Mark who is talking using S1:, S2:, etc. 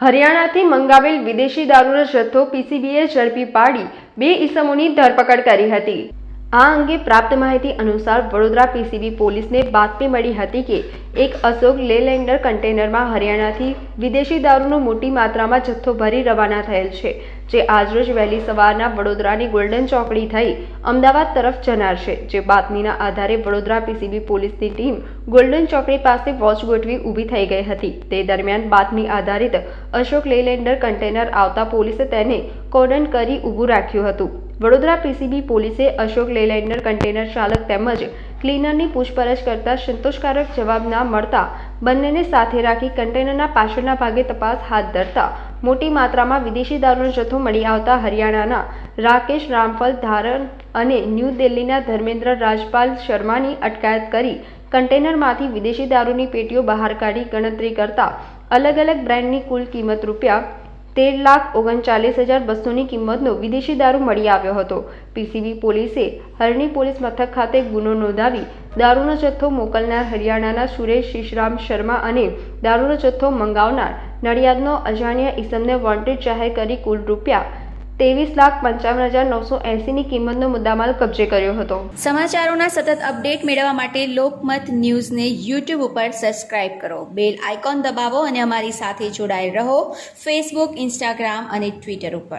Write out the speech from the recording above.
S1: હરિયાણાથી મંગાવેલ વિદેશી દારૂનો જથ્થો પીસીબીએ ઝડપી પાડી બે ઇસમોની ધરપકડ કરી હતી. આ અંગે પ્રાપ્ત માહિતી અનુસાર વડોદરા પીસીબી પોલીસને બાતમી મળી હતી કે એક અશોક લેલેન્ડર કન્ટેનરમાં હરિયાણાથી વિદેશી દારૂનો મોટી માત્રામાં જથ્થો ભરી રવાના થયેલ છે. જે આજરોજ વહેલી સવારના વડોદરાની ગોલ્ડન ચોકડી થઈ અમદાવાદ તરફ જનાર છે જે બાતમીના આધારે વડોદરા પીસીબી પોલીસની ટીમ ગોલ્ડન ચોકડી પાસે વોચ ગોઠવી ઊભી થઈ ગઈ હતી. તે દરમિયાન બાતમી આધારિત અશોક લેલેન્ડર કન્ટેનર આવતા પોલીસે તેને કોર્ડન કરી ઊભું રાખ્યું હતું. વડોદરા પીસીબી પોલીસે અશોક લેલેન્ડર કન્ટેનર ચાલક તેમજ ક્લીનરની પૂછપરછ કરતા સંતોષકારક જવાબ ના મળતા બંનેને સાથે રાખી કન્ટેનરના પાછળના ભાગે તપાસ હાથ ધરતા મોટી માત્રામાં વિદેશી દારૂનો જથ્થો મળી આવતા હરિયાણાના રાકેશ રામફલ ધારણ અને ન્યૂ દિલ્હીના ધર્મેન્દ્ર રાજપાલ શર્માની અટકાયત કરી કન્ટેનરમાંથી વિદેશી દારૂની પેટીઓ બહાર કાઢી ગણતરી કરતા અલગ અલગ બ્રાન્ડની કુલ કિંમત રૂપિયા તેર લાખ ઓગણચાલીસ હજાર બસોની કિંમતનો વિદેશી દારૂ મળી આવ્યો હતો. પીસીબી પોલીસે હરણી પોલીસ મથક ખાતે ગુનો નોંધાવી દારૂનો જથ્થો મોકલનાર હરિયાણાના સુરેશ શિશરામ શર્મા અને દારૂનો જથ્થો મંગાવનાર નડિયાદનો અજાણ્યા ઈસમને વોન્ટેડ જાહેર કરી કુલ રૂપિયા ત્રેવીસ લાખ પંચાવન હજાર નવસો એંસીની કિંમતનો મુદ્દામાલ કબજે કર્યો હતો.
S2: સમાચારોના સતત અપડેટ મેળવવા માટે લોકમત ન્યૂઝને યુટ્યુબ ઉપર સબસ્ક્રાઇબ કરો. બેલ આઇકોન દબાવો અને અમારી સાથે જોડાયેલ રહો ફેસબુક, ઇન્સ્ટાગ્રામ અને ટ્વિટર ઉપર.